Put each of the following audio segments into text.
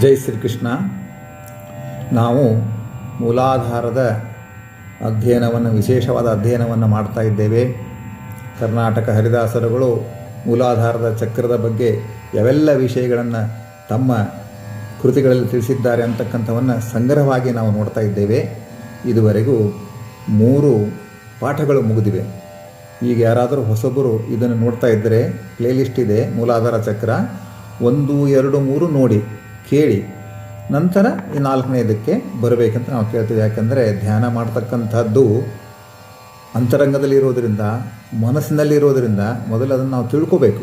ಜೈ ಶ್ರೀಕೃಷ್ಣ. ನಾವು ಮೂಲಾಧಾರದ ಅಧ್ಯಯನವನ್ನು, ವಿಶೇಷವಾದ ಅಧ್ಯಯನವನ್ನು ಮಾಡ್ತಾ ಇದ್ದೇವೆ. ಕರ್ನಾಟಕ ಹರಿದಾಸರುಗಳು ಮೂಲಾಧಾರದ ಚಕ್ರದ ಬಗ್ಗೆ ಯಾವೆಲ್ಲ ವಿಷಯಗಳನ್ನು ತಮ್ಮ ಕೃತಿಗಳಲ್ಲಿ ತಿಳಿಸಿದ್ದಾರೆ ಅಂತಕ್ಕಂಥವನ್ನು ಸಂಗ್ರಹವಾಗಿ ನಾವು ನೋಡ್ತಾ ಇದ್ದೇವೆ. ಇದುವರೆಗೂ ಮೂರು ಪಾಠಗಳು ಮುಗಿದಿವೆ. ಈಗ ಯಾರಾದರೂ ಹೊಸಬರು ಇದನ್ನು ನೋಡ್ತಾ ಇದ್ದರೆ ಪ್ಲೇಲಿಸ್ಟ್ ಇದೆ, ಮೂಲಾಧಾರ ಚಕ್ರ. ಒಂದು, ಎರಡು, ಮೂರು ನೋಡಿ. ಕೇಳಿ ನಂತರ ಈ ನಾಲ್ಕನೇದಕ್ಕೆ ಬರಬೇಕಂತ ನಾವು ಕೇಳ್ತೀವಿ. ಯಾಕಂದರೆ ಧ್ಯಾನ ಮಾಡ್ತಕ್ಕಂಥದ್ದು ಅಂತರಂಗದಲ್ಲಿ ಇರೋದರಿಂದ, ಮನಸ್ಸಿನಲ್ಲಿ ಇರೋದರಿಂದ ಮೊದಲು ಅದನ್ನು ನಾವು ತಿಳ್ಕೋಬೇಕು.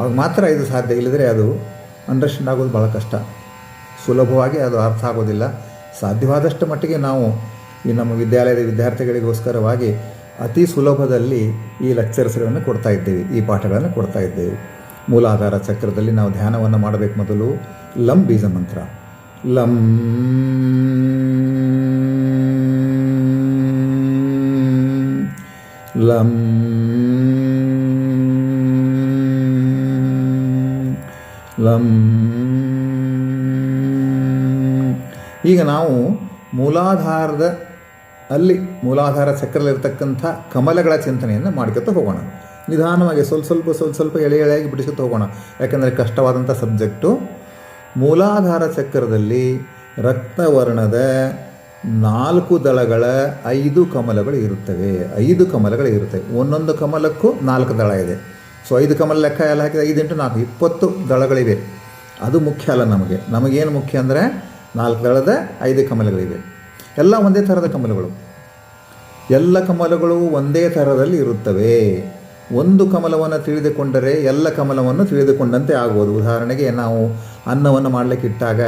ಅವಾಗ ಮಾತ್ರ ಇದು ಸಾಧ್ಯ. ಇಲ್ಲದ್ರೆ ಅದು ಅಂಡರ್ಸ್ಟ್ಯಾಂಡ್ ಆಗೋದು ಭಾಳ ಕಷ್ಟ. ಸುಲಭವಾಗಿ ಅದು ಅರ್ಥ ಆಗೋದಿಲ್ಲ. ಸಾಧ್ಯವಾದಷ್ಟು ಮಟ್ಟಿಗೆ ನಾವು ಈ ನಮ್ಮ ವಿದ್ಯಾಲಯದ ವಿದ್ಯಾರ್ಥಿಗಳಿಗೋಸ್ಕರವಾಗಿ ಅತಿ ಸುಲಭದಲ್ಲಿ ಈ ಲೆಕ್ಚರ್ಸ್ಗಳನ್ನು ಕೊಡ್ತಾ ಇದ್ದೇವೆ. ಈ ಪಾಠಗಳನ್ನು ಕೊಡ್ತಾ ಇದ್ದೇವೆ. ಮೂಲಾಧಾರ ಚಕ್ರದಲ್ಲಿ ನಾವು ಧ್ಯಾನವನ್ನು ಮಾಡಬೇಕು ಮೊದಲು. ಲಂ ಬೀಜ ಮಂತ್ರ. ಲಂ. ಲಂ. ಲಂ. ಈಗ ನಾವು ಮೂಲಾಧಾರದ, ಅಲ್ಲಿ ಮೂಲಾಧಾರ ಚಕ್ರದಲ್ಲಿರ್ತಕ್ಕಂಥ ಕಮಲಗಳ ಚಿಂತನೆಯನ್ನು ಮಾಡ್ಕೊತ ಹೋಗೋಣ. ನಿಧಾನವಾಗಿ ಸ್ವಲ್ಪ ಸ್ವಲ್ಪ ಸ್ವಲ್ಪ ಸ್ವಲ್ಪ ಎಳೆ ಎಳೆಯಾಗಿ ಬಿಡಿಸುತ್ತಾ ಹೋಗೋಣ. ಯಾಕಂದರೆ ಕಷ್ಟವಾದಂಥ ಸಬ್ಜೆಕ್ಟು. ಮೂಲಾಧಾರ ಚಕ್ರದಲ್ಲಿ ರಕ್ತವರ್ಣದ ನಾಲ್ಕು ದಳಗಳ ಐದು ಕಮಲಗಳು ಇರುತ್ತವೆ. ಐದು ಕಮಲಗಳು ಇರುತ್ತವೆ. ಒಂದೊಂದು ಕಮಲಕ್ಕೂ ನಾಲ್ಕು ದಳ ಇದೆ. ಸೊ ಐದು ಕಮಲ ಲೆಕ್ಕ ಎಲ್ಲ ಹಾಕಿದ ಐದು ಇಂಟು ನಾಲ್ಕು, ಇಪ್ಪತ್ತು ದಳಗಳಿವೆ. ಅದು ಮುಖ್ಯ ಅಲ್ಲ ನಮಗೆ. ನಮಗೇನು ಮುಖ್ಯ ಅಂದರೆ ನಾಲ್ಕು ದಳದ ಐದು ಕಮಲಗಳಿವೆ. ಎಲ್ಲ ಒಂದೇ ಥರದ ಕಮಲಗಳು. ಎಲ್ಲ ಕಮಲಗಳು ಒಂದೇ ಥರದಲ್ಲಿ ಇರುತ್ತವೆ. ಒಂದು ಕಮಲವನ್ನು ತಿಳಿದುಕೊಂಡರೆ ಎಲ್ಲ ಕಮಲವನ್ನು ತಿಳಿದುಕೊಂಡಂತೆ ಆಗ್ಬೋದು ಉದಾಹರಣೆಗೆ ನಾವು ಅನ್ನವನ್ನು ಮಾಡಲಿಕ್ಕೆ ಇಟ್ಟಾಗ,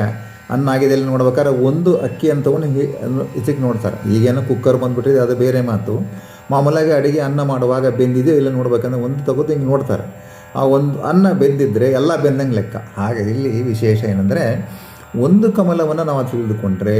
ಅನ್ನ ಆಗಿದೆ ಇಲ್ಲಿ ನೋಡ್ಬೇಕಾದ್ರೆ ಒಂದು ಅಕ್ಕಿ ಅಂತವನ್ನು ಇದಕ್ಕೆ ನೋಡ್ತಾರೆ. ಈಗೇನೋ ಕುಕ್ಕರ್ ಬಂದುಬಿಟ್ಟಿದೆ, ಅದು ಬೇರೆ ಮಾತು. ಮಾಮೂಲಾಗಿ ಅಡುಗೆ ಅನ್ನ ಮಾಡುವಾಗ ಬೆಂದಿದೆಯೋ ಇಲ್ಲ ನೋಡ್ಬೇಕಂದ್ರೆ ಒಂದು ತಗೋದು ಹಿಂಗೆ ನೋಡ್ತಾರೆ. ಆ ಒಂದು ಅನ್ನ ಬೆಂದಿದ್ದರೆ ಎಲ್ಲ ಬೆಂದಂಗೆ ಲೆಕ್ಕ. ಹಾಗೆ ಇಲ್ಲಿ ವಿಶೇಷ ಏನಂದರೆ, ಒಂದು ಕಮಲವನ್ನು ನಾವು ತಿಳಿದುಕೊಂಡ್ರೆ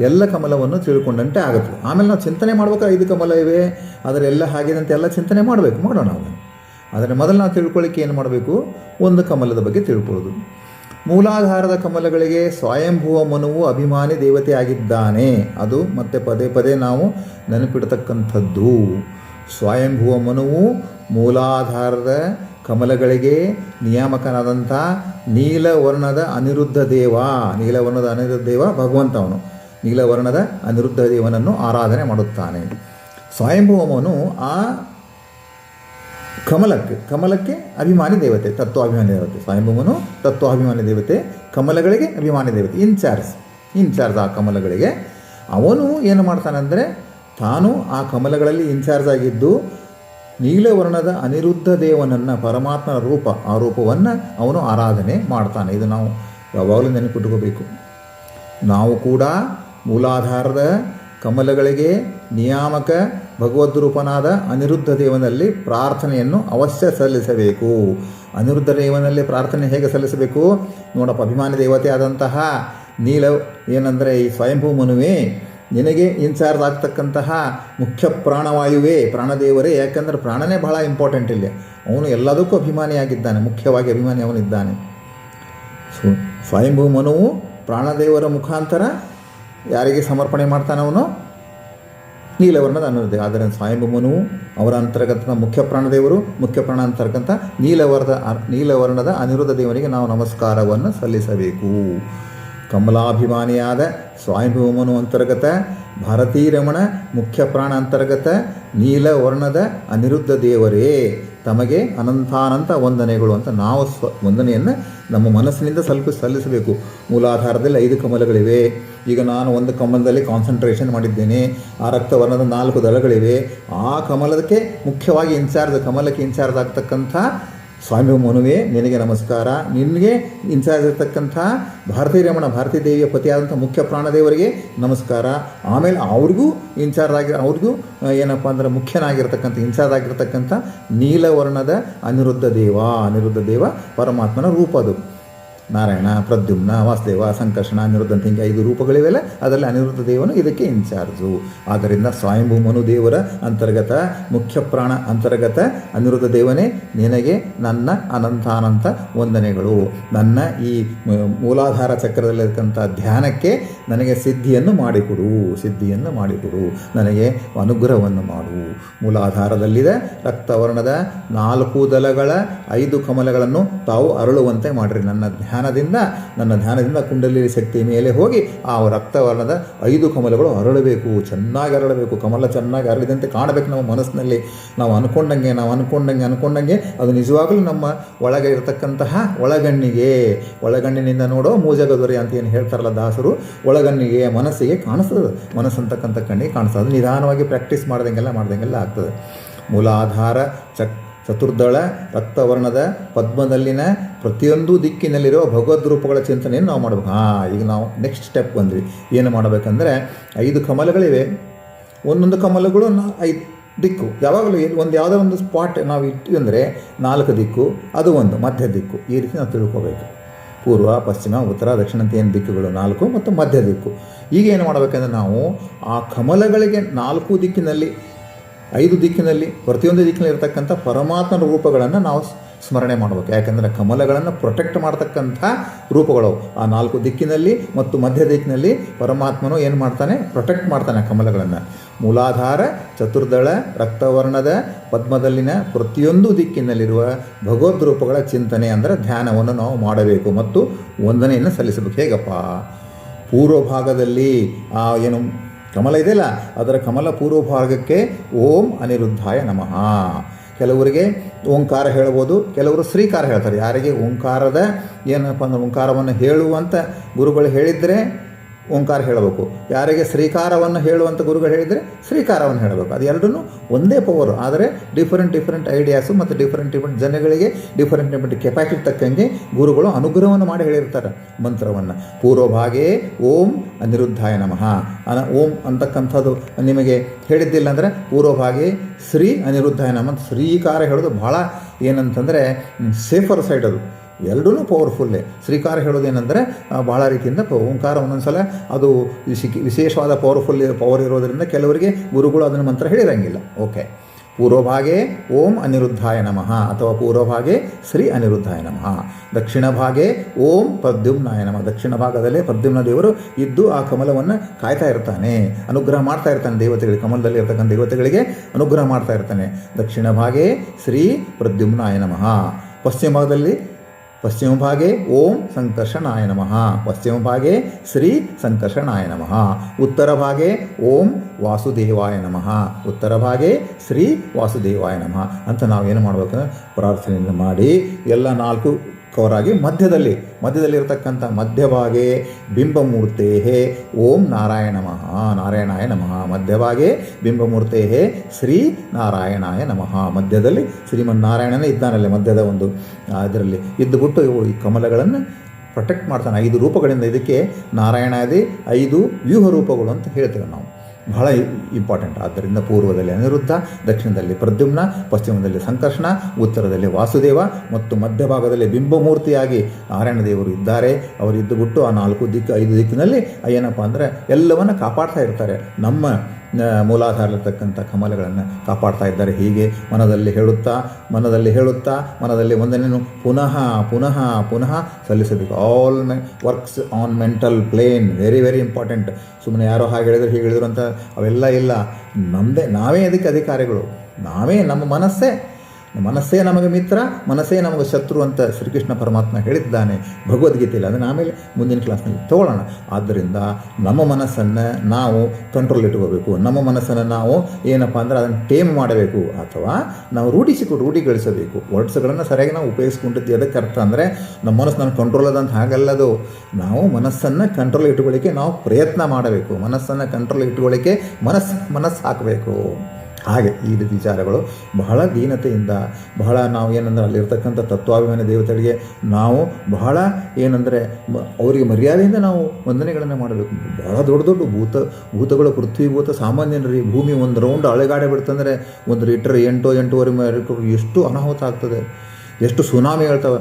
ಎಲ್ಲ ಕಮಲವನ್ನು ತಿಳ್ಕೊಂಡಂತೆ ಆಗುತ್ತೆ. ಆಮೇಲೆ ನಾವು ಚಿಂತನೆ ಮಾಡ್ಬೇಕು, ಐದು ಕಮಲ ಇವೆ ಅದರೆಲ್ಲ ಹಾಗಿದೆ ಅಂತ ಎಲ್ಲ ಚಿಂತನೆ ಮಾಡಬೇಕು. ಮಾಡೋಣ ಅವನು ಆದರೆ ಮೊದಲು ನಾವು ತಿಳ್ಕೊಳ್ಳಿಕ್ಕೆ ಏನು ಮಾಡಬೇಕು? ಒಂದು ಕಮಲದ ಬಗ್ಗೆ ತಿಳ್ಕೊಳ್ಳೋದು. ಮೂಲಾಧಾರದ ಕಮಲಗಳಿಗೆ ಸ್ವಯಂಭುವ ಮನುವು ಅಭಿಮಾನಿ ದೇವತೆ ಆಗಿದ್ದಾನೆ. ಅದು ಮತ್ತೆ ಪದೇ ಪದೇ ನಾವು ನೆನಪಿಡ್ತಕ್ಕಂಥದ್ದು. ಸ್ವಯಂಭುವ ಮನುವು ಮೂಲಾಧಾರದ ಕಮಲಗಳಿಗೆ ನಿಯಾಮಕನಾದಂಥ ನೀಲವರ್ಣದ ಅನಿರುದ್ಧ ದೇವ. ನೀಲವರ್ಣದ ಅನಿರುದ್ಧ ದೇವ ಭಗವಂತವನು ನೀಲವರ್ಣದ ಅನಿರುದ್ಧ ದೇವನನ್ನು ಆರಾಧನೆ ಮಾಡುತ್ತಾನೆ. ಸ್ವಯಂಭೂಮನು ಆ ಕಮಲಕ್ಕೆ ಕಮಲಕ್ಕೆ ಅಭಿಮಾನಿ ದೇವತೆ, ತತ್ವಾಭಿಮಾನಿ ದೇವತೆ. ಸ್ವಯಂಭುವನು ತತ್ವಾಭಿಮಾನಿ ದೇವತೆ, ಕಮಲಗಳಿಗೆ ಅಭಿಮಾನಿ ದೇವತೆ ಇನ್ಚಾರ್ಜ್ ಇನ್ಚಾರ್ಜ್ ಆ ಕಮಲಗಳಿಗೆ. ಅವನು ಏನು ಮಾಡ್ತಾನೆಂದರೆ ತಾನು ಆ ಕಮಲಗಳಲ್ಲಿ ಇನ್ಚಾರ್ಜ್ ಆಗಿದ್ದು, ನೀಲವರ್ಣದ ಅನಿರುದ್ಧ ದೇವನನ್ನು ಪರಮಾತ್ಮನ ರೂಪ, ಆ ರೂಪವನ್ನು ಅವನು ಆರಾಧನೆ ಮಾಡ್ತಾನೆ. ಇದು ನಾವು ಯಾವಾಗಲೂ ನೆನಪಿಟ್ಕೋಬೇಕು. ನಾವು ಕೂಡ ಮೂಲಾಧಾರದ ಕಮಲಗಳಿಗೆ ನಿಯಾಮಕ ಭಗವದ್ ರೂಪನಾದ ಅನಿರುದ್ಧ ದೇವನಲ್ಲಿ ಪ್ರಾರ್ಥನೆಯನ್ನು ಅವಶ್ಯ ಸಲ್ಲಿಸಬೇಕು. ಅನಿರುದ್ಧ ದೇವನಲ್ಲಿ ಪ್ರಾರ್ಥನೆ ಹೇಗೆ ಸಲ್ಲಿಸಬೇಕು? ನೋಡಪ್ಪ, ಅಭಿಮಾನಿ ದೇವತೆ ಆದಂತಹ ನೀಲ ಏನಂದರೆ ಈ ಸ್ವಯಂಭೂ ಮನುವೆ ನಿನಗೆ ಇನ್ಚಾರ್ಜ್ ಆಗ್ತಕ್ಕಂತಹ ಮುಖ್ಯ ಪ್ರಾಣವಾಯುವೇ, ಪ್ರಾಣದೇವರೇ, ಯಾಕಂದರೆ ಪ್ರಾಣನೇ ಬಹಳ ಇಂಪಾರ್ಟೆಂಟ್ ಇಲ್ಲಿ. ಅವನು ಎಲ್ಲದಕ್ಕೂ ಅಭಿಮಾನಿಯಾಗಿದ್ದಾನೆ, ಮುಖ್ಯವಾಗಿ ಅಭಿಮಾನಿ ಅವನಿದ್ದಾನೆ ಸ್ವಯಂಭೂ ಮನುವು ಪ್ರಾಣದೇವರ ಮುಖಾಂತರ ಯಾರಿಗೆ ಸಮರ್ಪಣೆ ಮಾಡ್ತಾನೆ ಅವನು? ನೀಲವರ್ಣದ ಅನ್ನೋದೇ ಆದರೆ ಸ್ವಯಂಭೂಮನು ಅವರ ಅಂತರ್ಗತ ಮುಖ್ಯ ಪ್ರಾಣದೇವರು ಮುಖ್ಯ ಪ್ರಾಣ ಅಂತರ್ಗತ ನೀಲವರ್ಣದ ನೀಲವರ್ಣದ ಅನಿರುದ್ಧ ದೇವನಿಗೆ ನಾವು ನಮಸ್ಕಾರವನ್ನು ಸಲ್ಲಿಸಬೇಕು. ಕಮಲಾಭಿಮಾನಿಯಾದ ಸ್ವಾಯಂಭೂಮನು ಅಂತರ್ಗತ ಭಾರತೀ ರಮಣ ಮುಖ್ಯ ಪ್ರಾಣ ಅಂತರ್ಗತ, ನೀಲವರ್ಣದ ಅನಿರುದ್ಧ ದೇವರೇ. ತಮಗೆ ಅನಂತಾನಂತ ವಂದನೆಗಳು ಅಂತ ನಾವು ಸ್ವ, ವಂದನೆಯನ್ನು ನಮ್ಮ ಮನಸ್ಸಿನಿಂದ ಸ್ವಲ್ಪ ಸಲ್ಲಿಸಬೇಕು. ಮೂಲಾಧಾರದಲ್ಲಿ ಐದು ಕಮಲಗಳಿವೆ. ಈಗ ನಾನು ಒಂದು ಕಮಲದಲ್ಲಿ ಕಾನ್ಸಂಟ್ರೇಷನ್ ಮಾಡಿದ್ದೇನೆ. ಆ ರಕ್ತವರ್ಣದ ನಾಲ್ಕು ದಳಗಳಿವೆ. ಆ ಕಮಲಕ್ಕೆ ಮುಖ್ಯವಾಗಿ ಇನ್ಚಾರ್ಜ್ ಕಮಲಕ್ಕೆ ಇನ್ಚಾರ್ಜ್ ಆಗ್ತಕ್ಕಂಥ ಸ್ವಾಮಿ ಮನುವೆ, ನಿನಗೆ ನಮಸ್ಕಾರ. ನಿನಗೆ ಇನ್ಸಾಗಿರ್ತಕ್ಕಂಥ ಭಾರತೀ ಭಾರತೀಯ ರಮಣ ಭಾರತೀಯ ದೇವಿಯ ಪತಿಯಾದಂಥ ಮುಖ್ಯ ಪ್ರಾಣದೇವರಿಗೆ ನಮಸ್ಕಾರ. ಆಮೇಲೆ ಅವ್ರಿಗೂ ಇನ್ಚಾರ್ಜ್ ಅವ್ರಿಗೂ ಏನಪ್ಪ ಅಂದ್ರೆ ಮುಖ್ಯನಾಗಿರ್ತಕ್ಕಂಥ ಇನ್ಚಾರ್ಜ್ ಆಗಿರ್ತಕ್ಕಂಥ ನೀಲವರ್ಣದ ಅನಿರುದ್ಧ ದೇವ ಅನಿರುದ್ಧ ದೇವ ಪರಮಾತ್ಮನ ರೂಪ ಅದು. ನಾರಾಯಣ, ಪ್ರದ್ಯುಮ್ನ, ವಾಸುದೇವ, ಸಂಕರ್ಷಣ ಅನಿರುದ್ಧ ಅಂತ ಹಿಂಗೆ ಐದು ರೂಪಗಳಿವೆಲ್ಲ, ಅದರಲ್ಲಿ ಅನಿರುದ್ಧ ದೇವನು ಇದಕ್ಕೆ ಇನ್ಚಾರ್ಜು ಆದ್ದರಿಂದ ಸ್ವಯಂಭೂ ಮನು ದೇವರ ಅಂತರ್ಗತ, ಮುಖ್ಯ ಪ್ರಾಣ ಅಂತರ್ಗತ, ಅನಿರುದ್ಧ ದೇವನೇ ನಿನಗೆ ನನ್ನ ಅನಂತಾನಂತ ವಂದನೆಗಳು. ನನ್ನ ಈ ಮೂಲಾಧಾರ ಚಕ್ರದಲ್ಲಿರ್ತಕ್ಕಂಥ ಧ್ಯಾನಕ್ಕೆ ನನಗೆ ಸಿದ್ಧಿಯನ್ನು ಮಾಡಿಕೊಡು ಸಿದ್ಧಿಯನ್ನು ಮಾಡಿಕೊಡು, ನನಗೆ ಅನುಗ್ರಹವನ್ನು ಮಾಡು. ಮೂಲಾಧಾರದಲ್ಲಿದೆ, ರಕ್ತವರ್ಣದ ನಾಲ್ಕು ದಲಗಳ ಐದು ಕಮಲಗಳನ್ನು ತಾವು ಅರಳುವಂತೆ ಮಾಡಿರಿ. ನನ್ನ ಧ್ಯಾನದಿಂದ, ನನ್ನ ಧ್ಯಾನದಿಂದ ಕುಂಡಲಿ ಶಕ್ತಿ ಮೇಲೆ ಹೋಗಿ ಆ ರಕ್ತವರ್ಣದ ಐದು ಕಮಲಗಳು ಅರಳಬೇಕು, ಚೆನ್ನಾಗಿ ಅರಳಬೇಕು. ಕಮಲ ಚೆನ್ನಾಗಿ ಅರಳಿದಂತೆ ಕಾಣಬೇಕು ನಮ್ಮ ಮನಸ್ಸಿನಲ್ಲಿ. ನಾವು ಅನ್ಕೊಂಡಂಗೆ ನಾವು ಅನ್ಕೊಂಡಂಗೆ ಅನ್ಕೊಂಡಂಗೆ ಅದು ನಿಜವಾಗಲೂ ನಮ್ಮ ಒಳಗೆ ಇರತಕ್ಕಂತಹ ಒಳಗಣ್ಣಿಗೆ, ಒಳಗಣ್ಣಿನಿಂದ ನೋಡೋ ಮೂಜಗ ದೊರೆ ಅಂತ ಏನು ಹೇಳ್ತಾರಲ್ಲ ದಾಸರು, ಒಳಗಣ್ಣಿಗೆ ಮನಸ್ಸಿಗೆ ಕಾಣಿಸ್ತದೆ. ಮನಸ್ಸು ಅಂತಕ್ಕಂಥ ಕಣ್ಣಿಗೆ ಕಾಣಿಸ್ತದೆ. ನಿಧಾನವಾಗಿ ಪ್ರಾಕ್ಟೀಸ್ ಮಾಡ್ದಂಗೆಲ್ಲ ಮಾಡ್ದಂಗೆಲ್ಲ ಆಗ್ತದೆ. ಮೂಲಾಧಾರ ಚಕ್ ಚತುರ್ದಳ ರಕ್ತವರ್ಣದ ಪದ್ಮದಲ್ಲಿನ ಪ್ರತಿಯೊಂದು ದಿಕ್ಕಿನಲ್ಲಿರೋ ಭಗವದ್ ರೂಪಗಳ ಚಿಂತನೆಯನ್ನು ನಾವು ಮಾಡಬೇಕು. ಹಾಂ, ಈಗ ನಾವು ನೆಕ್ಸ್ಟ್ ಸ್ಟೆಪ್ ಬಂದ್ವಿ. ಏನು ಮಾಡಬೇಕಂದ್ರೆ ಐದು ಕಮಲಗಳಿವೆ. ಒಂದೊಂದು ಕಮಲಗಳು ಐದು ದಿಕ್ಕು. ಯಾವಾಗಲೂ ಒಂದು ಯಾವುದೋ ಒಂದು ಸ್ಪಾಟ್ ನಾವು ಇಟ್ವಿ ಅಂದರೆ ನಾಲ್ಕು ದಿಕ್ಕು, ಅದು ಒಂದು, ಮಧ್ಯ ದಿಕ್ಕು. ಈ ರೀತಿ ನಾವು ತಿಳ್ಕೋಬೇಕು. ಪೂರ್ವ, ಪಶ್ಚಿಮ, ಉತ್ತರ, ದಕ್ಷಿಣ ಅಂತ ಏನು ದಿಕ್ಕುಗಳು? ನಾಲ್ಕು ಮತ್ತು ಮಧ್ಯ ದಿಕ್ಕು. ಈಗ ಏನು ಮಾಡಬೇಕಂದ್ರೆ ನಾವು ಆ ಕಮಲಗಳಿಗೆ ನಾಲ್ಕು ದಿಕ್ಕಿನಲ್ಲಿ ಐದು ದಿಕ್ಕಿನಲ್ಲಿ, ಪ್ರತಿಯೊಂದು ದಿಕ್ಕಿನಲ್ಲಿ ಇರತಕ್ಕಂಥ ಪರಮಾತ್ಮನ ರೂಪಗಳನ್ನು ನಾವು ಸ್ಮರಣೆ ಮಾಡಬೇಕು. ಯಾಕಂದರೆ ಕಮಲಗಳನ್ನು ಪ್ರೊಟೆಕ್ಟ್ ಮಾಡ್ತಕ್ಕಂಥ ರೂಪಗಳು ಆ ನಾಲ್ಕು ದಿಕ್ಕಿನಲ್ಲಿ ಮತ್ತು ಮಧ್ಯ ದಿಕ್ಕಿನಲ್ಲಿ ಪರಮಾತ್ಮನು ಏನು ಮಾಡ್ತಾನೆ? ಪ್ರೊಟೆಕ್ಟ್ ಮಾಡ್ತಾನೆ ಕಮಲಗಳನ್ನು. ಮೂಲಾಧಾರ, ಚತುರ್ದಳ, ರಕ್ತವರ್ಣದ, ಪದ್ಮದಲ್ಲಿನ ಪ್ರತಿಯೊಂದು ದಿಕ್ಕಿನಲ್ಲಿರುವ ಭಗವದ್ ರೂಪಗಳ ಚಿಂತನೆ ಅಂದರೆ ಧ್ಯಾನವನ್ನು ನಾವು ಮಾಡಬೇಕು ಮತ್ತು ವಂದನೆಯನ್ನು ಸಲ್ಲಿಸಬೇಕು. ಹೇಗಪ್ಪ? ಪೂರ್ವ ಭಾಗದಲ್ಲಿ ಆ ಏನು ಕಮಲ ಇದೆಯಲ್ಲ, ಅದರ ಕಮಲ ಪೂರ್ವ ಭಾಗಕ್ಕೆ ಓಂ ಅನಿರುದ್ಧಾಯ ನಮಃ. ಕೆಲವರಿಗೆ ಓಂಕಾರ ಹೇಳ್ಬೋದು, ಕೆಲವರು ಶ್ರೀಕಾರ ಹೇಳ್ತಾರೆ. ಯಾರಿಗೆ ಓಂಕಾರದ, ಏನಪ್ಪ ಅಂದ್ರೆ ಓಂಕಾರವನ್ನು ಹೇಳುವಂಥ ಗುರುಗಳು ಹೇಳಿದರೆ ಓಂಕಾರ ಹೇಳಬೇಕು. ಯಾರಿಗೆ ಶ್ರೀಕಾರವನ್ನು ಹೇಳುವಂಥ ಗುರುಗಳು ಹೇಳಿದರೆ ಶ್ರೀಕಾರವನ್ನು ಹೇಳಬೇಕು. ಅದು ಒಂದೇ ಪವರು ಆದರೆ ಡಿಫರೆಂಟ್ ಡಿಫರೆಂಟ್ ಐಡಿಯಾಸು ಮತ್ತು ಡಿಫರೆಂಟ್ ಡಿಫರೆಂಟ್ ಜನಗಳಿಗೆ ಡಿಫರೆಂಟ್ ಡಿಫರೆಂಟ್ ಕೆಪಾಸಿಟಿ ತಕ್ಕಂಗೆ ಗುರುಗಳು ಅನುಗ್ರಹವನ್ನು ಮಾಡಿ ಹೇಳಿರ್ತಾರೆ ಮಂತ್ರವನ್ನು. ಪೂರ್ವಭಾಗೇ ಓಂ ಅನಿರುದ್ಧಾಯ ನಮಃ. ಅನ ಓಂ ಅಂತಕ್ಕಂಥದ್ದು ನಿಮಗೆ ಹೇಳಿದ್ದಿಲ್ಲ ಅಂದರೆ ಪೂರ್ವಭಾಗೇ ಶ್ರೀ ಅನಿರುದ್ಧಾಯ ನಮಃ ಶ್ರೀಕಾರ ಹೇಳೋದು ಭಾಳ ಏನಂತಂದರೆ ಸೇಫರ್ ಸೈಡ್ ಅದು. ಎರಡೂ ಪವರ್ಫುಲ್ಲೇ ಶ್ರೀಕಾರ ಹೇಳೋದೇನೆಂದರೆ ಭಾಳ ರೀತಿಯಿಂದ ಓಂಕಾರ ಒಂದೊಂದು ಸಲ ಅದು ವಿಶಿ- ವಿಶೇಷವಾದ ಪವರ್ಫುಲ್ ಪವರ್ ಇರೋದರಿಂದ ಕೆಲವರಿಗೆ ಗುರುಗಳು ಅದನ್ನು ಮಂತ್ರ ಹೇಳಿರಂಗಿಲ್ಲ. ಓಕೆ ಪೂರ್ವಭಾಗೆ ಓಂ ಅನಿರುದ್ಧಾಯ ನಮಃ ಅಥವಾ ಪೂರ್ವಭಾಗೆ ಶ್ರೀ ಅನಿರುದ್ಧಾಯ ನಮಃ. ದಕ್ಷಿಣ ಭಾಗೆ ಓಂ ಪ್ರದ್ಯುಮ್ನಾಯ ನಮಃ. ದಕ್ಷಿಣ ಭಾಗದಲ್ಲೇ ಪ್ರದ್ಯುಮ್ನ ದೇವರು ಇದ್ದು ಆ ಕಮಲವನ್ನು ಕಾಯ್ತಾ ಇರ್ತಾನೆ. ಅನುಗ್ರಹ ಮಾಡ್ತಾ ಇರ್ತಾನೆ ದೇವತೆಗಳಿಗೆ, ಕಮಲದಲ್ಲಿ ಇರ್ತಕ್ಕಂಥ ದೇವತೆಗಳಿಗೆ ಅನುಗ್ರಹ ಮಾಡ್ತಾ ಇರ್ತಾನೆ. ದಕ್ಷಿಣ ಭಾಗೆ ಶ್ರೀ ಪ್ರದ್ಯುಮ್ನಾಯ ನಮಃ. ಪಶ್ಚಿಮ ಭಾಗದಲ್ಲಿ ಪಶ್ಚಿಮ ಭಾಗೆ ಓಂ ಸಂಕರ್ಷಣಾಯ ನಮಃ. ಪಶ್ಚಿಮ ಭಾಗೆ ಶ್ರೀ ಸಂಕರ್ಷಣಾಯ ನಮಃ. ಉತ್ತರ ಭಾಗೆ ಓಂ ವಾಸುದೇವಾಯ ನಮಃ. ಉತ್ತರ ಭಾಗೆ ಶ್ರೀ ವಾಸುದೇವಾಯ ನಮಃ. ಅಂತ ನಾವೇನು ಮಾಡಬೇಕು ಪ್ರಾರ್ಥನೆಯನ್ನು ಮಾಡಿ ಎಲ್ಲ ನಾಲ್ಕು ಕವರಾಗಿ ಮಧ್ಯದಲ್ಲಿ ಮಧ್ಯದಲ್ಲಿ ಇರತಕ್ಕಂಥ ಮಧ್ಯಭಾಗೆ ಬಿಂಬಮೂರ್ತೆ ಓಂ ನಾರಾಯಣ ನಮಃ, ನಾರಾಯಣಾಯ ನಮಃ. ಮಧ್ಯಭಾಗೆ ಬಿಂಬಮೂರ್ತೆ ಶ್ರೀ ನಾರಾಯಣಾಯ ನಮಃ. ಮಧ್ಯದಲ್ಲಿ ಶ್ರೀಮನ್ನಾರಾಯಣನೇ ಇದ್ದಾನಲ್ಲೇ, ಮಧ್ಯದ ಒಂದು ಅದರಲ್ಲಿ ಇದ್ದುಬಿಟ್ಟು ಇವು ಈ ಕಮಲಗಳನ್ನು ಪ್ರೊಟೆಕ್ಟ್ ಮಾಡ್ತಾನೆ. ಐದು ರೂಪಗಳಿಂದ ಇದಕ್ಕೆ ನಾರಾಯಣಾದಿ ಐದು ವ್ಯೂಹ ರೂಪಗಳು ಅಂತ ಹೇಳ್ತೇವೆ ನಾವು. ಬಹಳ ಇಂಪಾರ್ಟೆಂಟ್ ಆದ್ದರಿಂದ ಪೂರ್ವದಲ್ಲಿ ಅನಿರುದ್ಧ, ದಕ್ಷಿಣದಲ್ಲಿ ಪ್ರದ್ಯುಮ್ನ, ಪಶ್ಚಿಮದಲ್ಲಿ ಸಂಕರ್ಷಣ, ಉತ್ತರದಲ್ಲಿ ವಾಸುದೇವ ಮತ್ತು ಮಧ್ಯಭಾಗದಲ್ಲಿ ಬಿಂಬಮೂರ್ತಿಯಾಗಿ ನಾರಾಯಣ ದೇವರು ಇದ್ದಾರೆ. ಅವರು ಇದ್ದುಬಿಟ್ಟು ಆ ನಾಲ್ಕು ದಿಕ್ಕು ಐದು ದಿಕ್ಕಿನಲ್ಲಿ ಏನಪ್ಪ ಅಂದರೆ ಎಲ್ಲವನ್ನು ಕಾಪಾಡ್ತಾ ಇರ್ತಾರೆ. ನಮ್ಮ ಮೂಲಾಧಾರಲಿರ್ತಕ್ಕಂಥ ಕಮಲಗಳನ್ನು ಕಾಪಾಡ್ತಾ ಇದ್ದಾರೆ. ಹೀಗೆ ಮನದಲ್ಲಿ ಹೇಳುತ್ತಾ ಮನದಲ್ಲಿ ಹೇಳುತ್ತಾ, ಮನದಲ್ಲಿ ಒಂದನೇನು ಪುನಃ ಪುನಃ ಪುನಃ ಸಲ್ಲಿಸಬೇಕು. All me works on mental plane very very important ಸುಮ್ಮನೆ ಯಾರೋ ಹಾಗೆ ಹೇಳಿದ್ರು, ಹೀಗೆ ಹೇಳಿದ್ರು ಅಂತ ಅವೆಲ್ಲ ಇಲ್ಲ. ನಮ್ಮದೇ ನಾವೇ ಅದಕ್ಕೆ ಅಧಿಕಾರಿಗಳು. ನಾವೇ ನಮ್ಮ ಮನಸ್ಸೇ. ಮನಸ್ಸೇ ನಮಗೆ ಮಿತ್ರ, ಮನಸ್ಸೇ ನಮಗೆ ಶತ್ರು ಅಂತ ಶ್ರೀಕೃಷ್ಣ ಪರಮಾತ್ಮ ಹೇಳಿದ್ದಾನೆ ಭಗವದ್ಗೀತೆಯಲ್ಲಿ. ಅದನ್ನು ಆಮೇಲೆ ಮುಂದಿನ ಕ್ಲಾಸ್ನಲ್ಲಿ ತಗೊಳ್ಳೋಣ. ಆದ್ದರಿಂದ ನಮ್ಮ ಮನಸ್ಸನ್ನು ನಾವು ಕಂಟ್ರೋಲ್ ಇಟ್ಕೋಬೇಕು. ನಮ್ಮ ಮನಸ್ಸನ್ನು ನಾವು ಏನಪ್ಪ ಅಂದರೆ ಅದನ್ನು ಟೇಮ್ ಮಾಡಬೇಕು. ಅಥವಾ ನಾವು ರೂಢಿಸಿಕೊಂಡು ರೂಢಿಗಳಿಸಬೇಕು. ವರ್ಡ್ಸ್ಗಳನ್ನು ಸರಿಯಾಗಿ ನಾವು ಉಪಯೋಗಿಸ್ಕೊಂಡಿದ್ದು ಅದಕ್ಕೆ ಅರ್ಥ ಅಂದರೆ ನಮ್ಮ ಮನಸ್ಸು ನನ್ನ ಕಂಟ್ರೋಲ್ ಅದಂತ ಹಾಗಲ್ಲದು. ನಾವು ಮನಸ್ಸನ್ನು ಕಂಟ್ರೋಲ್ ಇಟ್ಕೊಳ್ಳಿಕ್ಕೆ ನಾವು ಪ್ರಯತ್ನ ಮಾಡಬೇಕು. ಮನಸ್ಸನ್ನು ಕಂಟ್ರೋಲ್ ಇಟ್ಕೊಳ್ಳಿಕ್ಕೆ ಮನಸ್ಸು ಮನಸ್ಸು ಹಾಕಬೇಕು. ಹಾಗೆ ಈ ವಿಚಾರಗಳು ಬಹಳ ದೀನತೆಯಿಂದ ಬಹಳ ನಾವು ಏನಂದ್ರೆ ಅಲ್ಲಿರ್ತಕ್ಕಂಥ ತತ್ವಾಭಿಮಾನಿ ದೇವತೆಗಳಿಗೆ ನಾವು ಬಹಳ ಏನಂದರೆ ಅವರಿಗೆ ಮರ್ಯಾದೆಯಿಂದ ನಾವು ವಂದನೆಗಳನ್ನು ಮಾಡಬೇಕು. ಬಹಳ ದೊಡ್ಡ ದೊಡ್ಡ ಭೂತ, ಭೂತಗಳು ಪೃಥ್ವಿ ಭೂತ ಸಾಮಾನ್ಯನ್ರಿ ಭೂಮಿ ಒಂದು ರೌಂಡ್ ಅಳೆಗಾಡೆ ಬಿಡ್ತಂದರೆ ಒಂದು ಲೀಟರ್ ಎಂಟು, ಎಂಟೂವರೆ ಎಷ್ಟು ಅನಾಹುತ ಆಗ್ತದೆ. ಎಷ್ಟು ಸುನಾಮಿ ಹೇಳ್ತವೆ.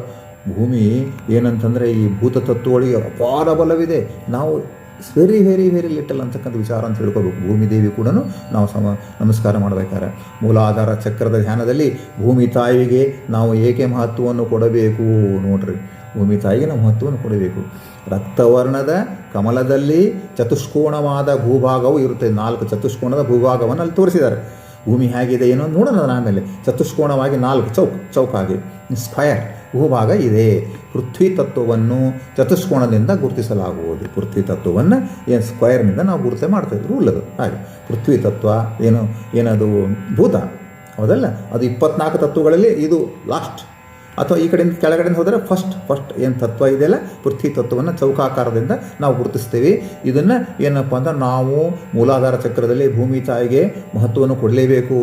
ಭೂಮಿ ಏನಂತಂದರೆ ಈ ಭೂತ ತತ್ವಗಳಿಗೆ ಅಪಾರ ಬಲವಿದೆ. ನಾವು ವೆರಿ ವೆರಿ ವೆರಿ ಲಿಟಲ್ ಅಂತಕ್ಕಂಥ ವಿಚಾರ ಅಂತ ಹೇಳ್ಕೋಬೇಕು. ಭೂಮಿ ದೇವಿ ಕೂಡ ನಾವು ಸಮ, ನಮಸ್ಕಾರ ಮಾಡಬೇಕಾದ್ರೆ. ಮೂಲಾಧಾರ ಚಕ್ರದ ಧ್ಯಾನದಲ್ಲಿ ಭೂಮಿ ತಾಯಿಗೆ ನಾವು ಏಕೆ ಮಹತ್ವವನ್ನು ಕೊಡಬೇಕು ನೋಡ್ರಿ. ಭೂಮಿ ತಾಯಿಗೆ ನಾವು ಮಹತ್ವವನ್ನು ಕೊಡಬೇಕು. ರಕ್ತವರ್ಣದ ಕಮಲದಲ್ಲಿ ಚತುಷ್ಕೋಣವಾದ ಭೂಭಾಗವು ಇರುತ್ತೆ. ನಾಲ್ಕು ಚತುಷ್ಕೋಣದ ಭೂಭಾಗವನ್ನು ಅಲ್ಲಿ ತೋರಿಸಿದ್ದಾರೆ. ಭೂಮಿ ಹೇಗಿದೆ ಏನೋ ನೋಡೋಣ ಆಮೇಲೆ. ಚತುಷ್ಕೋಣವಾಗಿ ನಾಲ್ಕು ಚೌಕ್, ಚೌಕಾಗಿ, ಸ್ಕ್ವಯರ್ ಭೂಭಾಗ ಇದೆ. ಪೃಥ್ವಿ ತತ್ವವನ್ನು ಚತುಷ್ಕೋಣದಿಂದ ಗುರುತಿಸಲಾಗುವುದು. ಪೃಥ್ವಿ ತತ್ವವನ್ನು ಏನು ಸ್ಕ್ವಯರ್ನಿಂದ ನಾವು ಗುರುತೆ ಮಾಡ್ತಾಯಿದ್ರು ಉಳ್ಳದು. ಹಾಗೆ. ಪೃಥ್ವಿ ತತ್ವ ಏನು, ಏನದು ಭೂತ. ಹೌದಲ್ಲ? ಅದು ಇಪ್ಪತ್ನಾಲ್ಕು ತತ್ವಗಳಲ್ಲಿ ಇದು ಲಾಸ್ಟ್ ಅಥವಾ ಈ ಕಡೆಯಿಂದ ಕೆಳಗಡೆಯಿಂದ ಹೋದರೆ ಫಸ್ಟ್ ಫಸ್ಟ್ ಏನು ತತ್ವ ಇದೆಯಲ್ಲ ಪೃಥ್ವಿ ತತ್ವವನ್ನು ಚೌಕಾಕಾರದಿಂದ ನಾವು ಗುರುತಿಸ್ತೀವಿ. ಇದನ್ನು ಏನಪ್ಪ ಅಂದ್ರೆ ನಾವು ಮೂಲಾಧಾರ ಚಕ್ರದಲ್ಲಿ ಭೂಮಿ ತಾಯಿಗೆ ಮಹತ್ವವನ್ನು ಕೊಡಲೇಬೇಕು.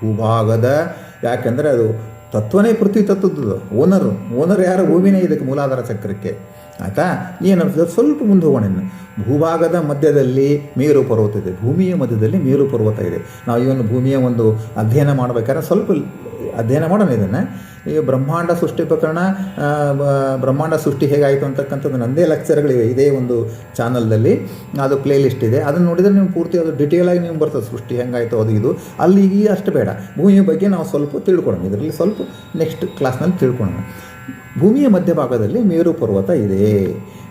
ಭೂಭಾಗದ, ಯಾಕೆಂದರೆ ಅದು ತತ್ವನೇ ಪೃಥ್ವಿ ತತ್ವದ್ದು. ಓನರು ಓನರ್ ಯಾರು? ಭೂಮಿನೇ ಇದಕ್ಕೆ ಮೂಲಾಧಾರ ಚಕ್ರಕ್ಕೆ. ಆಯಿತಾ? ಏನು ಸ್ವಲ್ಪ ಮುಂದೆ ಹೋಗೋಣ ಇನ್ನು. ಭೂಭಾಗದ ಮಧ್ಯದಲ್ಲಿ ಮೇರು ಪರ್ವತ ಇದೆ. ಭೂಮಿಯ ಮಧ್ಯದಲ್ಲಿ ಮೇರು ಪರ್ವತ ಇದೆ. ನಾವು ಇವನು ಭೂಮಿಯ ಒಂದು ಅಧ್ಯಯನ ಮಾಡಬೇಕಾದ್ರೆ ಸ್ವಲ್ಪ ಅಧ್ಯಯನ ಮಾಡೋಣ ಇದನ್ನು. ಈ ಬ್ರಹ್ಮಾಂಡ ಸೃಷ್ಟಿ ಪ್ರಕರಣ ಬ್ರಹ್ಮಾಂಡ ಸೃಷ್ಟಿ ಹೇಗಾಯಿತು ಅಂತಕ್ಕಂಥದ್ದು ನನ್ನದೇ ಲೆಕ್ಚರ್ಗಳಿವೆ ಇದೇ ಒಂದು ಚಾನಲ್ದಲ್ಲಿ. ಅದು ಪ್ಲೇ ಲಿಸ್ಟ್ ಇದೆ. ಅದನ್ನು ನೋಡಿದರೆ ನೀವು ಪೂರ್ತಿ ಅದು ಡಿಟೇಲ್ ಆಗಿ ನೀವು ಬರ್ತದೆ ಸೃಷ್ಟಿ ಹೆಂಗಾಯಿತು ಅದು ಇದು. ಅಲ್ಲಿ ಈಗ ಅಷ್ಟು ಬೇಡ. ಭೂಮಿಯ ಬಗ್ಗೆ ನಾವು ಸ್ವಲ್ಪ ತಿಳ್ಕೊಳೋಣ. ಇದರಲ್ಲಿ ಸ್ವಲ್ಪ ನೆಕ್ಸ್ಟ್ ಕ್ಲಾಸ್ನಲ್ಲಿ ತಿಳ್ಕೊಳ್ಳೋಣ ಭೂಮಿಯ ಮಧ್ಯಭಾಗದಲ್ಲಿ ಮೇರು ಪರ್ವತ ಇದೆ.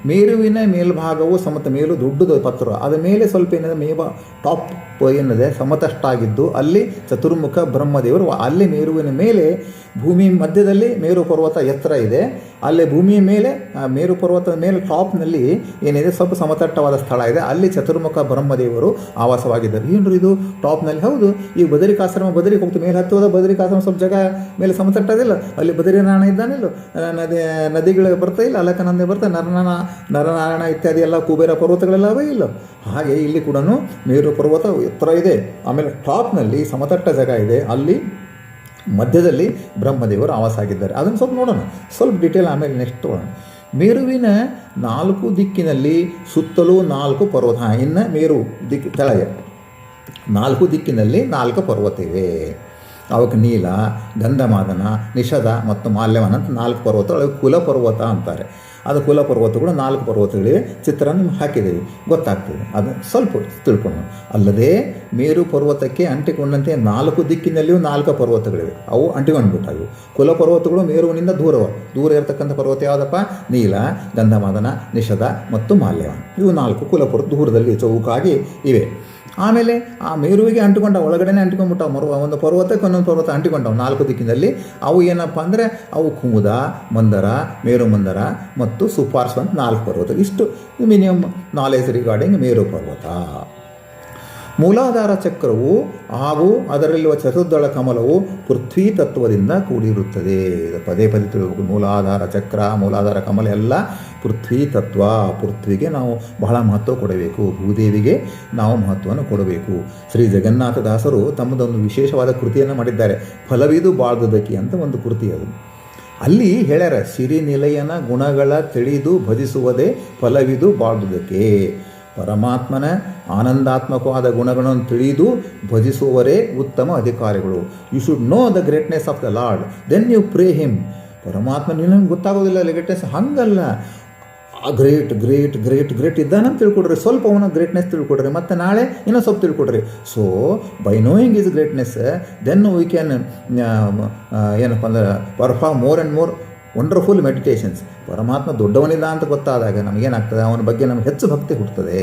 ಮೇರುವಿನ ಮೇಲ್ಭಾಗವು ಸಮತ ಮೇಲು ದೊಡ್ಡದು, ಪತ್ರ. ಅದ ಮೇಲೆ ಸ್ವಲ್ಪ ಏನಿದೆ ಮೇವ ಟಾಪ್ ಏನಿದೆ? ಸಮತಷ್ಟಾಗಿದ್ದು ಅಲ್ಲಿ ಚತುರ್ಮುಖ ಬ್ರಹ್ಮದೇವರು ಅಲ್ಲಿ ಮೇರುವಿನ ಮೇಲೆ ಭೂಮಿ ಮಧ್ಯದಲ್ಲಿ ಮೇರು ಪರ್ವತ ಎತ್ತರ ಇದೆ. ಅಲ್ಲಿ ಭೂಮಿಯ ಮೇಲೆ ಮೇರು ಪರ್ವತದ ಮೇಲೆ ಟಾಪ್ನಲ್ಲಿ ಏನಿದೆ? ಸ್ವಲ್ಪ ಸಮತಟ್ಟವಾದ ಸ್ಥಳ ಇದೆ. ಅಲ್ಲಿ ಚತುರ್ಮುಖ ಬ್ರಹ್ಮದೇವರು ಆವಾಸವಾಗಿದ್ದಾರೆ. ಏನ್ರಿ ಇದು? ಟಾಪ್ನಲ್ಲಿ ಹೌದು. ಈ ಬದರಿಕಾಶ್ರಮ ಬದರಿ ಹೋಗ್ತು. ಮೇಲೆ ಹತ್ತುವುದು ಬದರಿಕಾಶ್ರಮ ಸ್ವಲ್ಪ ಜಾಗ ಮೇಲೆ ಸಮತಟ್ಟದಿಲ್ಲ. ಅಲ್ಲಿ ಬದರಿನಾರಾಯಣ ಇದ್ದಾನಿಲ್ಲ? ನದಿ, ನದಿಗಳು ಬರ್ತಾ ಇಲ್ಲ. ಅಲಕನಂದೆ ಬರ್ತಾ ನರನಾರಾಯಣ ನರನಾರಾಯಣ ಇತ್ಯಾದಿ ಎಲ್ಲ ಕುಬೇರ ಪರ್ವತಗಳೆಲ್ಲ ಅವೇ ಇಲ್ಲ. ಹಾಗೆ ಇಲ್ಲಿ ಕೂಡ ಮೇರು ಪರ್ವತ ಎತ್ತರ ಇದೆ. ಆಮೇಲೆ ಟಾಪ್ನಲ್ಲಿ ಸಮತಟ್ಟ ಜಾಗ ಇದೆ. ಅಲ್ಲಿ ಮಧ್ಯದಲ್ಲಿ ಬ್ರಹ್ಮದೇವರು ಆವಾಸ ಆಗಿದ್ದಾರೆ ಅದನ್ನು ಸ್ವಲ್ಪ ನೋಡೋಣ. ಸ್ವಲ್ಪ ಡೀಟೇಲ್ ಆಮೇಲೆ ನೆಕ್ಸ್ಟ್ ತೊಗೊಳ್ಳೋಣ ಮೇರುವಿನ ನಾಲ್ಕು ದಿಕ್ಕಿನಲ್ಲಿ ಸುತ್ತಲೂ ನಾಲ್ಕು ಪರ್ವತ. ಇನ್ನು ಮೇರು ದಿಕ್ಕು ಕೆಳಗೆ. ನಾಲ್ಕು ದಿಕ್ಕಿನಲ್ಲಿ ನಾಲ್ಕು ಪರ್ವತ ಇವೆ. ಅವಕ್ಕೆ ನೀಲ, ಗಂಧಮಾದನ ನಿಷಧ ಮತ್ತು ಮಾಲ್ಯವನ ಅಂತ ನಾಲ್ಕು ಪರ್ವತಗಳು ಕುಲ ಪರ್ವತ ಅಂತಾರೆ. ಅದು ಕುಲ ಪರ್ವತಗಳು ನಾಲ್ಕು ಪರ್ವತಗಳಿವೆ. ಚಿತ್ರ ಹಾಕಿದ್ದೀವಿ. ಗೊತ್ತಾಗ್ತದೆ. ಅದು ಸ್ವಲ್ಪ ತಿಳ್ಕೊಂಡು ಅಲ್ಲದೆ ಮೇರು ಪರ್ವತಕ್ಕೆ ಅಂಟಿಕೊಂಡಂತೆ ನಾಲ್ಕು ದಿಕ್ಕಿನಲ್ಲಿಯೂ ನಾಲ್ಕು ಪರ್ವತಗಳಿವೆ. ಅವು ಅಂಟಿಕೊಂಡ್ಬಿಟ್ಟಾವು. ಕುಲ ಪರ್ವತಗಳು ಮೇರುವಿನಿಂದ ದೂರವ. ದೂರ ಇರತಕ್ಕಂಥ ಪರ್ವತ ಯಾವುದಪ್ಪ? ನೀಲ, ಗಂಧಮಾದನ ನಿಷಧ ಮತ್ತು ಮಾಲ್ಯವ ಇವು ನಾಲ್ಕು ಕುಲ ಪರ್ವತ ದೂರದಲ್ಲಿ ಚೌಕಾಗಿ ಇವೆ. ಆಮೇಲೆ ಆ ಮೇರುವಿಗೆ ಅಂಟಿಕೊಂಡ, ಒಳಗಡೆನೆ ಅಂಟಿಕೊಂಡ್ಬಿಟ್ಟಾವ ಮರು, ಒಂದು ಪರ್ವತಕ್ಕೆ ಒಂದೊಂದು ಪರ್ವತ ಅಂಟಿಕೊಂಡವು ನಾಲ್ಕು ದಿಕ್ಕಿನಲ್ಲಿ. ಅವು ಏನಪ್ಪ ಅಂದರೆ, ಅವು ಕುಮುದ ಮಂದರ, ಮೇರು ಮಂದರ ಮತ್ತು ಸುಪಾರ್ಸ್ ಅಂತ ನಾಲ್ಕು ಪರ್ವತ. ಇಷ್ಟು ಮಿನಿಮಮ್ ನಾಲೆಜ್ ರಿಗಾರ್ಡಿಂಗ್ ಮೇರು ಪರ್ವತ. ಮೂಲಾಧಾರ ಚಕ್ರವು ಹಾಗೂ ಅದರಲ್ಲಿರುವ ಚತುರ್ದಳ ಕಮಲವು ಪೃಥ್ವಿ ತತ್ವದಿಂದ ಕೂಡಿರುತ್ತದೆ. ಪದೇ ಪದೇ ತಿಳಿಬೇಕು ಮೂಲಾಧಾರ ಚಕ್ರ, ಮೂಲಾಧಾರ ಕಮಲ ಎಲ್ಲ ಪೃಥ್ವಿ ತತ್ವ, ಪೃಥ್ವಿಗೆ ನಾವು ಬಹಳ ಮಹತ್ವ ಕೊಡಬೇಕು. ಭೂದೇವಿಗೆ ನಾವು ಮಹತ್ವವನ್ನು ಕೊಡಬೇಕು. ಶ್ರೀ ಜಗನ್ನಾಥದಾಸರು ತಮ್ಮದೊಂದು ವಿಶೇಷವಾದ ಕೃತಿಯನ್ನು ಮಾಡಿದ್ದಾರೆ. ಫಲವಿದು ಬಾಳ್ದುದಕಿ ಅಂತ ಒಂದು ಕೃತಿ ಅದು. ಅಲ್ಲಿ ಹೇಳ್ಯಾರ, ಸಿರಿನಿಲಯನ ಗುಣಗಳ ತಿಳಿದು ಭಜಿಸುವುದೇ ಫಲವಿದು ಬಾಳ್ದುದಕ್ಕೆ ಪರಮಾತ್ಮನ ಆನಂದಾತ್ಮಕವಾದ ಗುಣಗಳನ್ನು ತಿಳಿದು ಭಜಿಸುವವರೇ ಉತ್ತಮ ಅಧಿಕಾರಿಗಳು. You should know the greatness of the lord then you pray him ಪರಮಾತ್ಮ ನಿನಗೆ ಗೊತ್ತಾಗೋದಿಲ್ಲ ಗ್ರೇಟ್ನೆಸ್ ಹಂಗಲ್ಲ. ಗ್ರೇಟ್ ಗ್ರೇಟ್ ಗ್ರೇಟ್ ಗ್ರೇಟ್ ಇದ್ದಾನಂತ ತಿಳ್ಕೊಡ್ರಿ ಸ್ವಲ್ಪ ಅವನ ಗ್ರೇಟ್ನೆಸ್ ತಿಳ್ಕೊಡ್ರಿ, ಮತ್ತು ನಾಳೆ ಇನ್ನೂ ಸ್ವಲ್ಪ ತಿಳ್ಕೊಡ್ರಿ. So by knowing is greatness then we can ಏನಪ್ಪ ಅಂದ್ರೆ perform more and more wonderful meditations ಪರಮಾತ್ಮ ದೊಡ್ಡವನಿಲ್ಲ ಅಂತ ಗೊತ್ತಾದಾಗ ನಮಗೇನಾಗ್ತದೆ? ಅವನ ಬಗ್ಗೆ ನಮ್ಗೆ ಹೆಚ್ಚು ಭಕ್ತಿ ಹುಟ್ಟುತ್ತದೆ.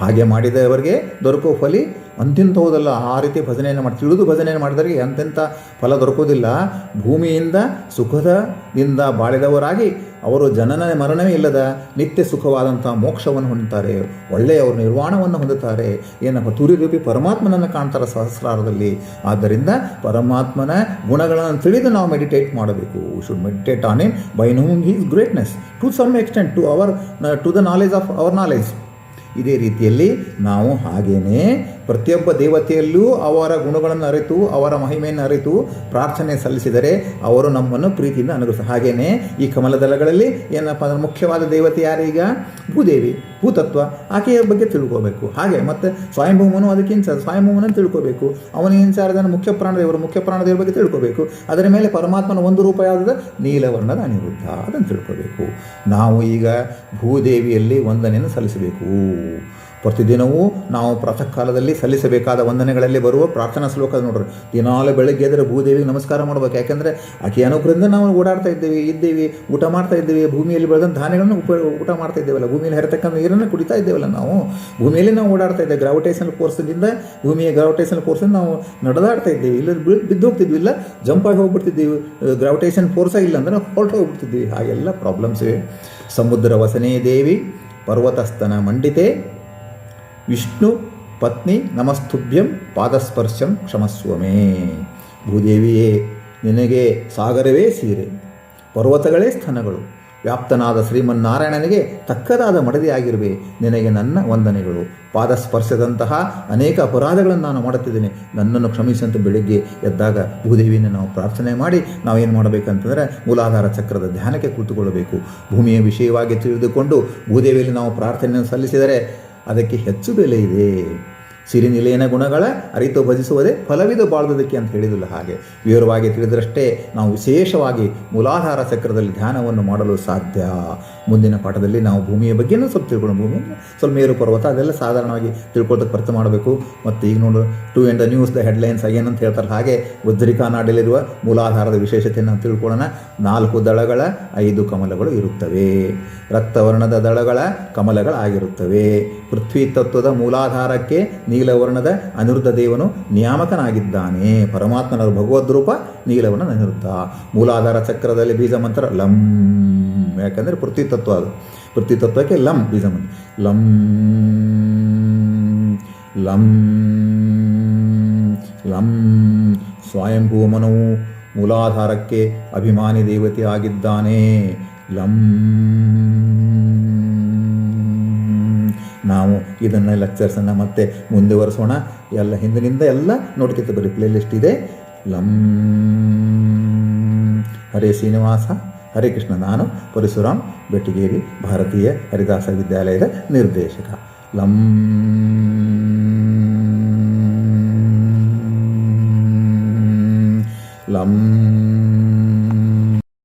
ಹಾಗೆ ಮಾಡಿದವರಿಗೆ ದೊರಕೋ ಫಲಿ. ಅಂತಿಂತವುದಲ್ಲ ಆ ರೀತಿ ಭಜನೆಯನ್ನು ಮಾಡಿ, ತಿಳಿದು ಭಜನೆಯನ್ನು ಮಾಡಿದವರಿಗೆ ಅಂತೆಂಥ ಫಲ ದೊರಕೋದಿಲ್ಲ ಭೂಮಿಯಿಂದ, ಸುಖದಿಂದ ಬಾಳಿದವರಾಗಿ ಅವರು ಜನನ ಮರಣವೇ ಇಲ್ಲದ ನಿತ್ಯ ಸುಖವಾದಂಥ ಮೋಕ್ಷವನ್ನು ಹೊಂದುತ್ತಾರೆ. ಒಳ್ಳೆಯ ಅವರು ನಿರ್ವಾಣವನ್ನು ಹೊಂದುತ್ತಾರೆ. ಏನಪ್ಪ, ತುರಿರೂಪಿ ಪರಮಾತ್ಮನನ್ನು ಕಾಣ್ತಾರೆ ಸಹಸ್ರಾರದಲ್ಲಿ. ಆದ್ದರಿಂದ ಪರಮಾತ್ಮನ ಗುಣಗಳನ್ನು ತಿಳಿದು ನಾವು ಮೆಡಿಟೇಟ್ ಮಾಡಬೇಕು. Should meditate on in by knowing his greatness to some extent to our to the knowledge of our knowledge ಇದೇ ರೀತಿಯಲ್ಲಿ ನಾವು ಹಾಗೇನೇ ಪ್ರತಿಯೊಬ್ಬ ದೇವತೆಯಲ್ಲೂ ಅವರ ಗುಣಗಳನ್ನು ಅರಿತು, ಅವರ ಮಹಿಮೆಯನ್ನು ಅರಿತು ಪ್ರಾರ್ಥನೆ ಸಲ್ಲಿಸಿದರೆ ಅವರು ನಮ್ಮನ್ನು ಪ್ರೀತಿಯಿಂದ ಅನುಗ್ರಹಿಸ. ಹಾಗೆಯೇ ಈ ಕಮಲದಳಗಳಲ್ಲಿ ಏನಪ್ಪ ಅಂದ್ರೆ ಮುಖ್ಯವಾದ ದೇವತೆ ಯಾರೀಗ? ಭೂದೇವಿ, ಭೂತತ್ವ, ಆಕೆಯ ಬಗ್ಗೆ ತಿಳ್ಕೋಬೇಕು. ಹಾಗೆ ಮತ್ತು ಸ್ವಯಂಭೂಮನು ಅದಕ್ಕೆ ಇನ್ಚಾರ್ಜ್ ಸ್ವಯಂಭೂಮನನ್ನು ತಿಳ್ಕೋಬೇಕು. ಅವನ ಇನ್ಚಾರ್ಜ್ ಮುಖ್ಯ ಪ್ರಾಣದೇವರು ಮುಖ್ಯ ಪ್ರಾಣದೇವರ ಬಗ್ಗೆ ತಿಳ್ಕೋಬೇಕು. ಅದರ ಮೇಲೆ ಪರಮಾತ್ಮನ ಒಂದು ರೂಪ ಯಾವುದಿದೆ? ನೀಲವರ್ಣದ ಅನಿರುದ್ಧ ಅದನ್ನು ತಿಳ್ಕೋಬೇಕು. ನಾವು ಈಗ ಭೂದೇವಿಯಲ್ಲಿ ವಂದನೆಯನ್ನು ಸಲ್ಲಿಸಬೇಕು. ಪ್ರತಿದಿನವೂ ನಾವು ಪ್ರಾತಃ ಕಾಲದಲ್ಲಿ ಸಲ್ಲಿಸಬೇಕಾದ ವಂದನೆಗಳಲ್ಲಿ ಬರುವ ಪ್ರಾರ್ಥನಾ ಶ್ಲೋಕ ನೋಡ್ರಿ. ದಿನಾಲು ಬೆಳಗ್ಗೆ ಎದ್ರೆ ಭೂದೇವಿಗೆ ನಮಸ್ಕಾರ ಮಾಡ್ಬೇಕು. ಯಾಕೆಂದರೆ ಆಕೆ ಅನುಗ್ರಹದಿಂದ ನಾವು ಓಡಾಡ್ತಾ ಇದ್ದೇವೆ ಇದ್ದೇವೆ, ಊಟ ಮಾಡ್ತಾ ಇದ್ದೇವೆ, ಭೂಮಿಯಲ್ಲಿ ಬೆಳೆದಂಥ ಧಾನ್ಯಗಳನ್ನು ಉಪ, ಊಟ ಮಾಡ್ತಾ ಇದ್ದೇವಲ್ಲ, ಭೂಮಿಯಲ್ಲಿ ಹರಿತಕ್ಕಂಥ ನೀರನ್ನು ಕುಡಿತಾ ಇದ್ದೇವಲ್ಲ ನಾವು? ಭೂಮಿಯಲ್ಲಿ ನಾವು ಓಡಾಡ್ತಾ ಇದ್ದೇವೆ. ಗ್ರಾವಿಟೇಷನ್ ಫೋರ್ಸ್ನಿಂದ ಭೂಮಿಯ ಗ್ರಾವಿಟೇಷನ್ ಫೋರ್ಸಿಂದ ನಾವು ನಡೆದಾಡ್ತಾ ಇದ್ದೇವೆ. ಇಲ್ಲ ಬಿದ್ದು ಹೋಗ್ತಿದ್ವಿ, ಇಲ್ಲ ಜಂಪಾಗಿ ಹೋಗ್ಬಿಡ್ತಿದ್ದೀವಿ ಗ್ರಾವಿಟೇಷನ್ ಫೋರ್ಸೇ ಇಲ್ಲ ಅಂದರೆ ಹೊರಟು ಹೋಗ್ಬಿಡ್ತಿದ್ವಿ. ಹಾಗೆಲ್ಲ ಪ್ರಾಬ್ಲಮ್ಸ್ ಇವೆ. ಸಮುದ್ರ ವಸನೇ ದೇವಿ ಪರ್ವತಸ್ತನ ಮಂಡಿತೆ ವಿಷ್ಣು ಪತ್ನಿ ನಮಸ್ತುಭ್ಯಂ ಪಾದಸ್ಪರ್ಶಂ ಕ್ಷಮಸ್ವಮೇ. ಭೂದೇವಿಯೇ, ನಿನಗೆ ಸಾಗರವೇ ಸೀರೆ, ಪರ್ವತಗಳೇ ಸ್ಥಾನಗಳು. ವ್ಯಾಪ್ತನಾದ ಶ್ರೀಮನ್ನಾರಾಯಣನಿಗೆ ತಕ್ಕದಾದ ಮಡದಿಯಾಗಿರುವೆ, ನಿನಗೆ ನನ್ನ ವಂದನೆಗಳು. ಪಾದಸ್ಪರ್ಶದಂತಹ ಅನೇಕ ಅಪರಾಧಗಳನ್ನು ನಾನು ಮಾಡುತ್ತಿದ್ದೇನೆ. ನನ್ನನ್ನು ಕ್ಷಮಿಸಂತೂ ಬೆಳಿಗ್ಗೆ ಎದ್ದಾಗ ಭೂದೇವಿಯನ್ನು ನಾವು ಪ್ರಾರ್ಥನೆ ಮಾಡಿ ನಾವೇನು ಮಾಡಬೇಕಂತಂದರೆ ಮೂಲಾಧಾರ ಚಕ್ರದ ಧ್ಯಾನಕ್ಕೆ ಕುಳಿತುಕೊಳ್ಳಬೇಕು ಭೂಮಿಯ ವಿಷಯವಾಗಿ ತಿಳಿದುಕೊಂಡು ಭೂದೇವಿಯಲ್ಲಿ ನಾವು ಪ್ರಾರ್ಥನೆಯನ್ನು ಸಲ್ಲಿಸಿದರೆ ಅದಕ್ಕೆ ಹೆಚ್ಚು ಬೆಲೆ ಇದೆ. ಸಿರಿನಿಲಯನ ಗುಣಗಳ ಅರಿತು ಭಜಿಸುವುದೇ ಫಲವಿದು ಬಾಳುವುದಕ್ಕೆ ಅಂತ ಹೇಳಿದಿಲ್ಲ ಹಾಗೆ. ವಿವರವಾಗಿ ತಿಳಿದರಷ್ಟೇ ನಾವು ವಿಶೇಷವಾಗಿ ಮೂಲಾಧಾರ ಚಕ್ರದಲ್ಲಿ ಧ್ಯಾನವನ್ನು ಮಾಡಲು ಸಾಧ್ಯ. ಮುಂದಿನ ಪಾಠದಲ್ಲಿ ನಾವು ಭೂಮಿಯ ಬಗ್ಗೆನೂ ಸ್ವಲ್ಪ ತಿಳ್ಕೊಳ್ಳೋಣ. ಭೂಮಿ ಸ್ವಲ್ಪ ಮೇರು ಪರ್ವತ, ಅದೆಲ್ಲ ಸಾಧಾರಣವಾಗಿ ತಿಳ್ಕೊಳ್ತಾ ಪ್ರಯತ್ನ ಮಾಡಬೇಕು. ಮತ್ತು ಈಗ ನೋಡು to end the news the headlines ಏನಂತ ಅಂತ ಹೇಳ್ತಾರೆ ಹಾಗೆ ವಜ್ರಿಕಾ ನಾಡಲ್ಲಿರುವ ಮೂಲಾಧಾರದ ವಿಶೇಷತೆಯನ್ನು ತಿಳ್ಕೊಳ್ಳೋಣ. ನಾಲ್ಕು ದಳಗಳ, ಐದು ಕಮಲಗಳು ಇರುತ್ತವೆ. ರಕ್ತವರ್ಣದ ದಳಗಳ ಕಮಲಗಳಾಗಿರುತ್ತವೆ. ಪೃಥ್ವಿ ತತ್ವದ ಮೂಲಾಧಾರಕ್ಕೆ ನೀಲವರ್ಣದ ಅನಿರುದ್ಧ ದೇವನು ನಿಯಾಮಕನಾಗಿದ್ದಾನೆ. ಪರಮಾತ್ಮನ ಭಗವದ್ರೂಪ ನೀಲವರ್ಣ ಅನಿರುದ್ಧ. ಮೂಲಾಧಾರ ಚಕ್ರದಲ್ಲಿ ಬೀಜ ಮಂತ್ರ ಲಂ. ಯಾಕಂದರೆ ಪೃಥ್ವಿ ಅದು. ಪ್ರತಿ ತತ್ವಕ್ಕೆ ಲಂ ಬೀಜ ಲಂ ಲಂ ಲಂ. ಲಂ ಸ್ವಯಂಭೂಮನವು ಮೂಲಾಧಾರಕ್ಕೆ ಅಭಿಮಾನಿ ದೇವತೆ ಆಗಿದ್ದಾನೆ. ಲಂ. ನಾವು ಇದನ್ನು ಲೆಕ್ಚರ್ಸನ್ನು ಮತ್ತೆ ಮುಂದುವರಿಸೋಣ. ಎಲ್ಲ ಹಿಂದಿನಿಂದ ಎಲ್ಲ ನೋಡ್ಕಿತ ಬರೀ ಲಿಸ್ಟ್ ಇದೆ. ಲಂ. ಹರೇ ಶ್ರೀನಿವಾಸ. ಹರೇ ಕೃಷ್ಣ ನಾನು ಪರಶುರಾಮ್ ಬೆಟ್ಟಿಗೇರಿ ಭಾರತೀಯ ಹರಿದಾಸ ವಿದ್ಯಾಲಯದ ನಿರ್ದೇಶಕ. ಲಂ. ಲಂ.